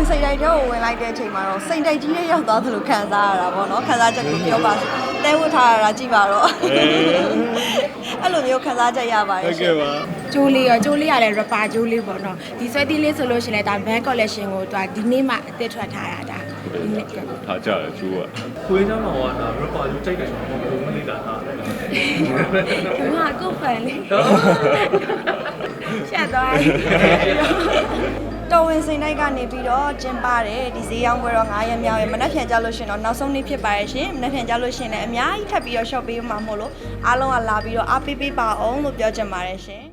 ဝင်စိတ်တိုက်တဲ့ကိုဝင်လိုက်တဲ့အချိန်မှာတော့စိတ်တိုက်ကြီးနဲ့ရောက်သွားသလိုခံစားရတာပေါ့နော်ခံစားချက်ကိုပြောပါစို့တဲဝတ်ထားရတာကြည့်ပါတော့အဲ့လိုမျိုးခံစားချက်ရပါတယ်ဟုတ်ရှကဲ့င်ပါကျိုးလေးရောကျိုးလေးရလဲ rapper ကျိုးလေးပေါ့နော်ဒီဆွဲတီးလေးဆိုလို့ရှိရင်လည်းဒါ band collection ကိုသူကဒီနေ့မှအသစ်ထွက်ထားရတာဒီနေ့ကထားကြတယ်ကျိုးကကိုရင်းချောင်းတော်ကဒါ rapper ယူကြိုက်တယ်ဆိုတော့ဘုံမလေးတာဟာသူကကိုဖန်လေးရှက်သွားပြီ တော်ဝင်စိန်တိုက်ကနေပြီးတော့ကျင်းပါတယ်ဒီဈေးရောင်းပွဲတော့9ရက်မြောက်ရဲ့မနက်ဖြန်ကြလို့ရှရင်တော့နောက်ဆုံးနေ့ဖြစ်ပါရဲ့ရှင်မနက်ဖြန်ကြလို့ရှရင်လည်းအများကြီးထပ်ပြီးတော့ shop ပေးမှာမို့လို့အားလုံးကလာပြီးတော့အားပေးပေးပါအောင်လို့ပြောချင်ပါတယ်ရှင်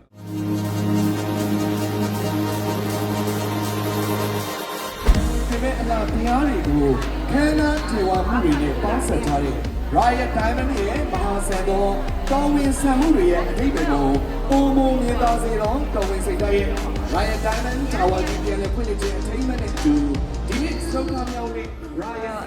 ဒီမဲ့အလားတရားတွေကိုခမ်းနားထေဝမှုတွေနဲ့ပေါင်းစပ်ထားတဲ့ Riot Diamond ရဲ့မဟာဆန်တော်တော်ဝင်ဆန်မှုတွေရဲ့အထိပ္ပယ်ကိုပုံမုံမြင်သာစေတော့တော်ဝင်စိတ်ဓာတ်ရဲ့ Riot Diamond Tower ကြီးပြန်လည်ဖွင့်လှစ်ခြင်းအထိမ်းအမှတ်နဲ့အတူဒီနေ့ဆုံးခါမြောက်နေ့ Riot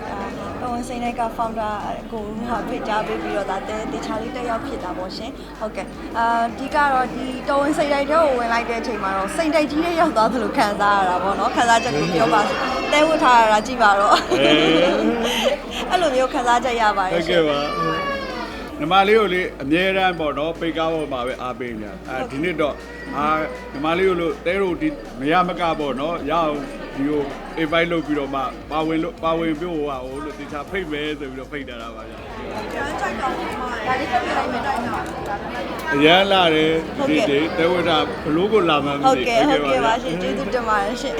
တော်ဝင်စိန်တိုက်က founder ကိုဟာဖိတ်ကြားပေးပြီးတော့ဒါတဲတခြားလေးတက်ရောက်ဖြစ်တာပေါ့ရှင်ဟုတ်ကဲ့အာဒီကတော့ဒီတော်ဝင်စိန်တိုက်တဲ့ကိုဝင်လိုက်တဲ့အချိန်မှာတော့စိန်တိုက်ကြီးနဲ့ရောက်သွားသလိုခံစားရတာပေါ့နော်ခံစားချက်ကိုပြောပါစို့တဲဝတ်ထားရတာကြည့်ပါတော့အဲ့ လိုမျိုးခံစားချက်ရပါတဟုယ်တ်ရှကဲ့င်ပါညီမလေးကိုလေအမြဲတမ်းပေါ့နော်ပိတ်ကားပေါ်မှာပဲအားပေးနေတာအဲဒီနေ့တော့အာညီမလေးကိုလို့တဲတို့ဒီမရမကပေါ့နော်ရအောင်ဒီကို invite လုပ်ပြီးတော့မှပါဝင်လို့ပါဝင်ပြို့ဟိုဟာဟိုလို့တခြားဖိတ်မယ်ဆိုပြီးတော့ဖိတ်တာတာပါဗျာဒါလေးတက်ပြလိုက်မယ်တိုက်တော့အရန်လာတယ်ဒီဒီတဲဝတာဘလို့ကိုလာမှမဟုတ်သိကဲ့ဟုတ်ကဲ့ပါရှင်ကျေးဇူးတင်ပါတယ်ရှင်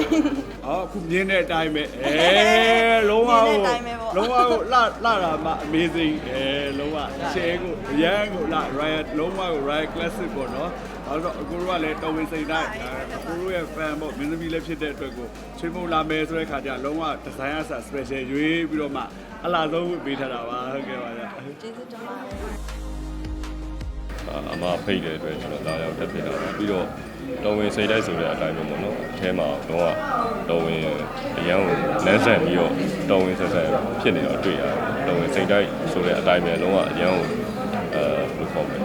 ဟောအခုမြင်းတဲ့အတိုင်းပဲအဲလုံးဝမြင်းကိုတဲ့အတိုင်းပဲပေါ့လုံးဝကိုလှလှတာမှ amazing အဲလုံးဝ share ကိုအရန်ကိုလှ riot လုံးဝကို riot classic ပေါ့နော်အဲတော့အကိုတို့ကလည်းတော်ဝင်စိန်တိုင်းအကိုတို့ရဲ့ fan ပေါ့မင်းသမီးလည်းဖြစ်တဲ့အတွက်ကိုချွေးမုံလာမယ်ဆိုတဲ့ခါကျလုံးဝ design အစား special ရွေးပြီးတော့မှအလားဆုံးဝတ်ပေးထားတာပါဟုတ်ကဲ့ပါဗျာကျေးဇူးတင်ပါတယ်အမဖိတ်တဲ့အတွက်ကျွန်တော်လာရောက်တက်ဖြစ်တာပါပြီးတော့ တော်ဝင်စိတ်တိုက်ဆိုတဲ့အတိုင်းပဲပေါ့နော်အထဲမှာတော့တော်ဝင်အရန်ကိုလမ်းဆန်ပြီးတော့တော်ဝင်ဆက်ဆက်ဖြစ်နေတော့တွေ့ရတယ်တော်ဝင်စိတ်တိုက်ဆိုတဲ့အတိုင်းပဲလုံးဝအရန်ကိုအဲဘယ်လိုခေါ်မလဲ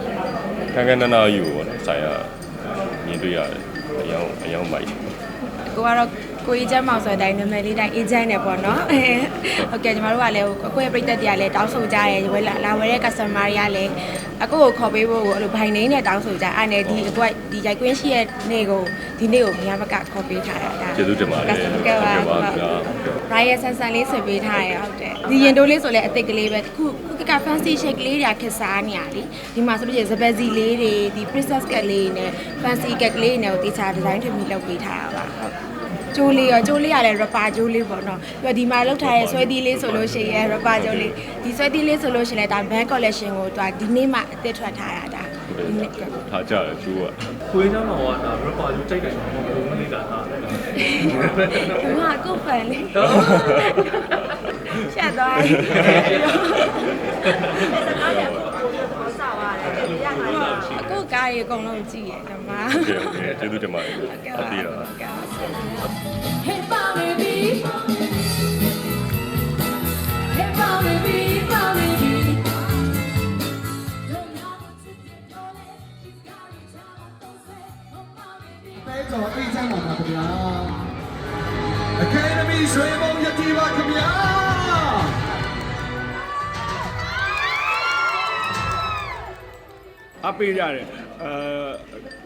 ခန်းခန်းနာနာယူပေါ့နော်ဆိုင်ရမြင်တွေ့ရတယ်အရန်အရန်မိုက်ကိုကတော့ကိုကြီးချမ်းမောင်ဆိုတဲ့အတိုင်းနာမည်လေးတိုင်း agent နဲ့ပေါ့နော်ဟုတ်ကဲ့ညီမတို့ကလည်းကိုယ့်ရဲ့ပြည်သက်တွေကလည်းတောင်းဆိုကြရဲဝယ်လာလာဝယ်တဲ့ customer တွေကလည်း အကိုကိုခေါ်ပေးဖို့အဲ့လိုဘိုင်နေနဲ့တောင်းဆိုကြအဲ့နဲ့ဒီကိုကဒီရိုက်ကွင်းရှိရဲ့နေ့ကိုဒီနေ့ကိုမြမကခေါ်ပေးထားတာဒါကျေးဇူးတင်ပါတယ်ဟုတ်ကဲ့ပါဟုတ်ကဲ့ပါ Riot ဆန်ဆန်လေးဆွပေးထားရဟုတ်တယ်ဒီရင်တိုးလေးဆိုလည်းအသစ်ကလေးပဲခုခုက fancy shake လေးတွေခက်စားနေရလीဒီမှာဆိုလို့ရှိရင်စပက်စီလေးတွေဒီ princess cat လေးနဲ့ fancy cat လေးနဲ့ကိုတေချာ design ထွင်ပြီးလုပ်ပေးထားတာပါဟုတ် ကျိုးလေးရောကျိုးလေးရလဲ rapper ကျိုးလေးပေါ့နော်ပြီးတော့ဒီမှာလောက်ထားရဲ့ဆွဲသီးလေးဆိုလို့ရှိရင် rapper ကျိုးလေးဒီဆွဲသီးလေးဆိုလို့ရှိရင်လည်းဒါ band collection ကိုသူကဒီနေ့မှအသစ်ထွက်ထားရတာဒီနေ့က ထားကြတယ်ကျိုးကကိုရင်းချောင်းတော်ကဒါ rapper ယူကြိုက်တယ်ဆိုတော့ဘုံမလေးတာဟာသူကကိုဖန်လေးရှက်သွားပြီအခု ကားရေအကုန်လုံးကြည့်ရဓမ္မ โอเคโอเคကျေးဇူးတင်ပါတယ်အတီးတော့ Hey, baby. Hey, baby, baby. Don't know what to do, darling. You got it, don't say, oh, baby. ပဲကျော်အိတ်ချမ်းပါပါခင်ဗျာ Academy ရွှေဘုံယတိပါခင်ဗျာ အပေးရတယ် အဲ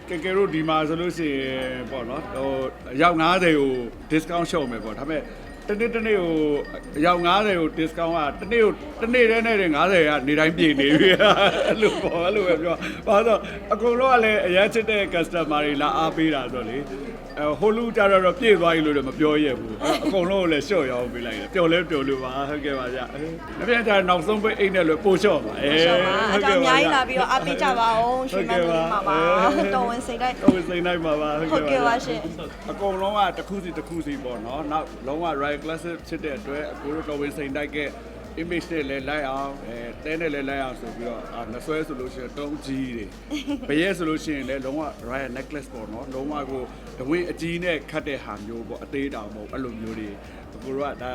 ကဲကဲတို့ဒီမှာဆိုလို့ရှိရင်ပေါ့နော်ဟိုအယောက်90ကို discount ရှုံမယ်ပေါ့ဒါပေမဲ့ တနေ့တနေ့ကိုအယောက်90ကို discount ကတနေ့ကိုတနေ့တည်းနဲ့90ကနေတိုင်းပြည်နေပြီအဲ့လိုပေါ့အဲ့လိုပဲပြောဘာလို့အကုန်လုံးကလည်းအရင်ချစ်တဲ့ customer တွေလာအားပေးတာဆိုတော့လေအဲဟိုလူကြတော့တော့ပြည့်သွားပြီလို့တော့မပြောရဘူးအဲ့အကုန်လုံးကိုလည်းရှော့ရအောင်ပေးလိုက်တယ်ပျော်လဲပျော်လို့ပါဟုတ်ကဲ့ပါဗျအပြင်ကျနောက်ဆုံးပဲအိတ်နဲ့လို့ပို့လျှော့ပါအဲရှော့ပါအကြောင်းအများကြီးလာပြီးတော့အားပေးကြပါအောင်ရွှေမန်းသူလေးမှာပါတော်ဝင်စိတ်တိုက်တော်ဝင်စိတ်နိုင်ပါပါဟုတ်ကဲ့ပါရှင်အကုန်လုံးကတစ်ခုစီတစ်ခုစီပေါ့နော်နောက်လုံးဝ right classic ဖြစ်တဲ့အတွက်အကိုတို့တော်ဝင်စိတ်တိုက်က image နဲ့လည်းလိုက်အောင်အဲတဲနဲ့လည်းလိုက်အောင်ဆိုပြီးတော့အာနှဆွဲဆိုလို့ရှိရင်တုံးကြီးတွေဘရဲဆိုလို့ရှိရင်လည်းလုံးဝ right necklace ပေါ့နော်လုံးဝကိုတဝင်းအကြီးနဲ့ခတ်တဲ့ဟာမျိုးပေါ့အသေးတောင်ပေါ့အဲ့လိုမျိုးတွေ ကိုတို့ကဒါ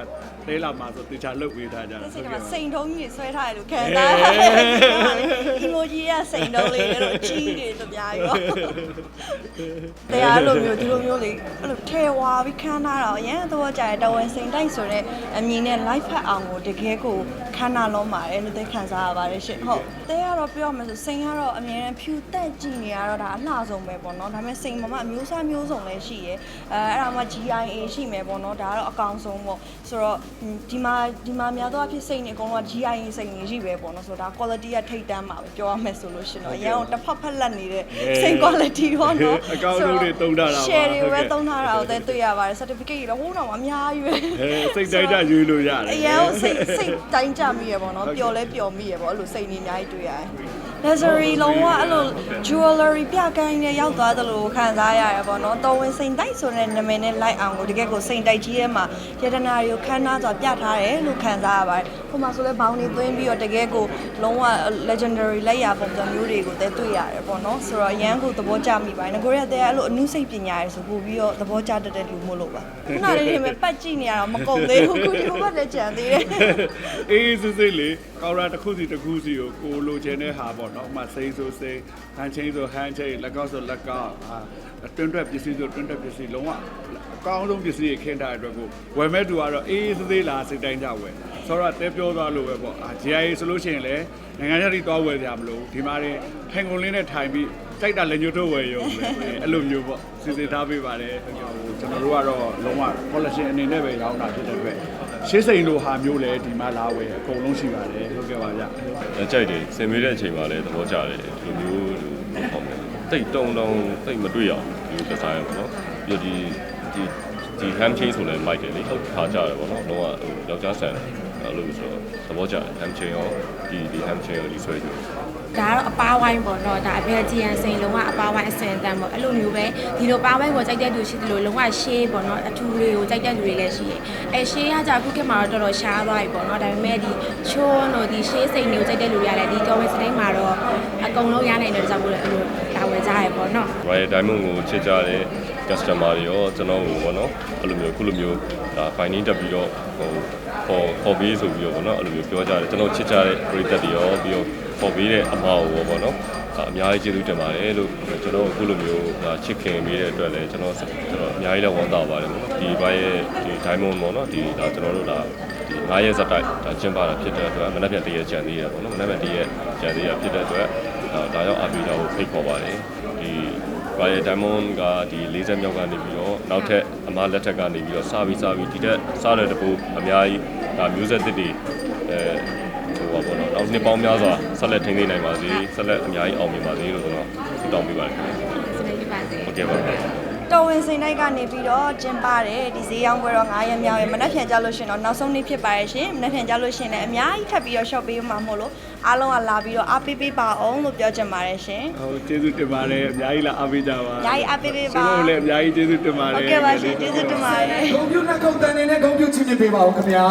တဲလာမှာဆိုတေချာလုတ်ပေးထားကြတာဒီစိဟုတ်တ်ကကဲ့စိန်ထုံးကြီးဆွဲထားတယ်လို့ခံစားရတယ်။ emoji ကစိန်ထုံးလေးတို့ကြီးတွေတပြားရော။တရားလိုမျိုးဒီလိုမျိုးလေးအဲ့လိုထဲဝါပြီးခန်းထားတာအရင်တော့ကြာတယ်တဝန်စိန်တိုက်ဆိုတဲ့အမည်နဲ့ live ဖတ်အောင်ကိုတကယ်ကိုခန်းနာလုံးပါတယ်လို့သိခံစားရပါတယ်ရှင်။ဟုတ်။တဲကတော့ပြောရမယ်ဆိုစိန်ကတော့အမြဲတမ်းဖြူတက်ကြည့်နေရတော့ဒါအလှဆုံးပဲပေါ့နော်။ဒါပေမဲ့စိန်မှာမှအမျိုးအစားမျိုးစုံလည်းရှိရဲ။အဲအဲ့ဒါမှ GIA ရှိမယ်ပေါ့နော်။ဒါကတော့အကောင်ဆုံးပေါ့။ဆိုတော့ဒီမှာဒီမှာများသောအားဖြင့်စိန်နေအကုန်လုံးက GIA စိန်နေရှိပဲပေါ့နော်။ဆိုတော့ဒါ quality ကထိတ်တန်းပါပဲပြောရမယ်ဆိုလို့ရှင်တော့အရင်ကတစ်ဖက်ဖက်လက်နေတဲ့စိန် quality တော့နော်အကောင်းဆုံးတွေသုံးထားတာပါ share တွေဟုတ်ပဲကဲ့သုံးထားတာကိုလည်းတွေ့ရပါတယ် certificate တွေလည်းဟိုးတော့အများကြီးပဲအဲစိတ်တိုင်းကြရွေးလို့ရတယ်အရင်ကစိတ်စိတ်တိုင်းကြမိရပေါ့နော်ပျော်လဲပျော်မိရပေါ့အဲ့လိုစိတ်နေအများကြီးတွေ့ရတယ် luxury လုံးဝအဲ့လို jewelry ပြကိုင်းနဲ့ရောက်သွားသလိုခံစားရတယ်ပေါ့နော်တော်ဝင်စိန်တိုက်ဆိုတဲ့နာမည်နဲ့လိုက်အောင်ကိုတကယ်ကိုစိန်တိုက်ကြီးထဲမှာယတနာတွေကိုခမ်းနားစွာပြထားတယ်လို့ခံစားရပါတယ်ဟိုမှာဆိုလဲဘောင်းတွေသွင်းပြီးတော့တကယ်ကိုလုံးဝ legendary လက်ရာပုံစံမျိုးတွေကိုလည်းတွေ့ရတယ်ပေါ့နော်ဆိုတော့အရန်ကိုသဘောကျမိပါတယ်ငကိုရက်တဲ့အဲ့လိုအမှုစိတ်ပညာရယ်ဆိုပို့ပြီးတော့သဘောကျတတ်တဲ့လူမို့လို့ပါခုနလေးတွေပဲပတ်ကြည့်နေရတော့မကုန်သေးဘူးခုဒီဘက်လည်းကြံသေးတယ်အေးစစ်စစ်လေးကောင်းရာတစ်ခုစီတစ်ခုစီကိုကိုလိုချင်တဲ့ဟာပေါ့နော်ဥပမာစိမ့်ဆိုစိမ့်ဟန်ချင်းဆိုဟန်ချင်းလက်ကောက်ဆိုလက်ကောက်အာတွန်းတွက်ပစ္စည်းဆိုတွန်းတွက်ပစ္စည်းလုံးဝအကောင်းဆုံးပစ္စည်းတွေခင်းထားတဲ့အတွက်ကိုဝယ်မဲ့သူကတော့အေးစစ်စစ်လာစိတ်တိုင်းကြဝယ်ဆိုတော့တဲပြောသွားလို့ပဲပေါ့အာ GIA ဆိုလို့ရှိရင်လည်းနိုင်ငံခြားတိသွားဝယ်ကြမလို့ဒီမှာရင်ထိုင်ကုန်လေးနဲ့ထိုင်ပြီးကြိုက်တာလက်ညှိုးထုတ်ဝယ်ရုံပဲအဲ့လိုမျိုးပေါ့စီစဉ်ထားပေးပါတယ်ဟိုကျွန်တော်တို့ကတော့လုံးဝ collection အနေနဲ့ပဲရောင်းတာဖြစ်တဲ့အတွက်ရှေးစိန်လိုဟာမျိုးလည်းဒီမှာလာဝယ်အကုန်လုံးရှိပါတယ်ဟုတ်ကဲ့ပါဗျအကြိုက်တယ်ဆင်မေးတဲ့အချိန်မှာလည်းသဘောကျတယ်ဒီလိုမျိုးဟိုပေါ့မယ်တိတ်တုံတုံတိတ်မတွေ့အောင်ဒီဒီဇိုင်းပေါ့နော်ပြီးတော့ဒီဒီ ဒီ ham chain ဆိုလည်းမိုက်တယ်လေဟုတ်ခါကြတယ်ပေါ့နော်တော့ဟိုယောက်ျားဆန်အဲ့လိုဆိုတော့သဘောကျတယ် ham chain ရောဒီဒီ ham chain ရောဒီဆွဲကြည့်ဒါကတော့အပားဝိုင်းပေါ့နော်ဒါအဘယ်ဂျီယန်စိန်လုံးဝအပားဝိုင်းအစင်အတန်ပေါ့အဲ့လိုမျိုးပဲဒီလိုပါဝိုင်းကိုကြိုက်တဲ့သူရှိတယ်လို့လုံးဝရှေးပေါ့နော်အထူတွေကိုကြိုက်တဲ့လူတွေလည်းရှိတယ်အဲရှေးကကြာခုခေတ်မှာတော့တော်တော်ရှားသွားပြီပေါ့နော်ဒါပေမဲ့ဒီချိုးတို့ဒီရှေးစိန်တွေကိုကြိုက်တဲ့လူတွေကလည်းဒီတော်ဝင်စတိုင်းမှာတော့အကုန်လုံးရနိုင်တဲ့ကြောင့်မို့လို့အဲ့လိုလာ ဝယ်ကြရပေါ့နော် Royal Diamond ကိုချစ်ကြတဲ့ customer တွေရောကျွန်တော်ကိုပေါ့နော်အဲ့လိုမျိုးခုလိုမျိုးဒါ finding တက်ပြီးတော့ဟိုခေါ်ခေါ်ပေးဆိုပြီးတော့ပေါ့နော်အဲ့လိုမျိုးပြောကြတယ်ကျွန်တော်ချစ်ကြတဲ့ပရိသတ်တွေရောပြီးတော့ခေါ်ပေးတဲ့အမကိုပေါ့နော်အများကြီးကျေးဇူးတင်ပါတယ်လို့ကျွန်တော်အခုလိုမျိုးဒါချစ်ခင်ပေးတဲ့အတွက်လည်းကျွန်တော်ကျွန်တော်အများကြီးလည်းဝမ်းသာပါတယ်ပေါ့နော်ဒီဘိုင်းရဲ့ဒီ diamond ပေါ့နော်ဒီဒါကျွန်တော်တို့ဒါဒီ9ရက်ဇက်တိုက်ဒါကျင်းပတာဖြစ်တဲ့အတွက်မနက်ဖြန်တရက်ကြံသေးရပေါ့နော်မနက်ဖြန်တရက်ကြံသေးရဖြစ်တဲ့အတွက် ဒါဒါကြောင့်အပီတာကိုဖိတ်ခေါ်ပါတယ်ဒီ Royal Diamond ကဒီ40မြောက်ကနေပြီးတော့နောက်ထပ်အမလက်ထက်ကနေပြီးတော့စပြီးစပြီးဒီတက်စားတဲ့တပူအများကြီးဒါမျိုးဆက်သစ်တွေအဲဟိုပါဘောနော်နောက်နှစ်ပေါင်းများစွာဆက်လက်ထိန်းသိမ်းနိုင်ပါစေဆက်လက်အများကြီးအောင်မြင်ပါစေလို့ကျွန်တော်ဆုတောင်းပေးပါတယ်ခင်ဗျာစနေပြပါစေဟုတ်ကဲ့ပါ တော်ဝင်စိန်တိုက်ကနေပြီးတော့ကျင်းပတယ်ဒီဈေးရောင်းပွဲတော့9ရက်မြောက်ရယ်မနက်ဖြန်ကြလို့ရှရင်တော့နောက်ဆုံးနေ့ဖြစ်ပါရဲ့ရှင်မနက်ဖြန်ကြလို့ရှရင်လည်းအများကြီးထပ်ပြီးတော့ shop ပေးမှာမို့လို့အားလုံးကလာပြီးတော့အားပေးပေးပါအောင်လို့ပြောချင်ပါတယ်ရှင်ဟုတ်ကျေးဇူးတင်ပါတယ်အများကြီးလာအားပေးကြပါအများကြီးအားပေးပေးပါကျွန်တော်လည်းအများကြီးကျေးဇူးတင်ပါတယ်ဟုတ်ကဲ့ပါရှင်ကျေးဇူးတင်ပါတယ်ဂုံပြူနဲ့ဂုံတန်နေနဲ့ဂုံပြူချင်းပြပေးပါဦးခင်ဗျာ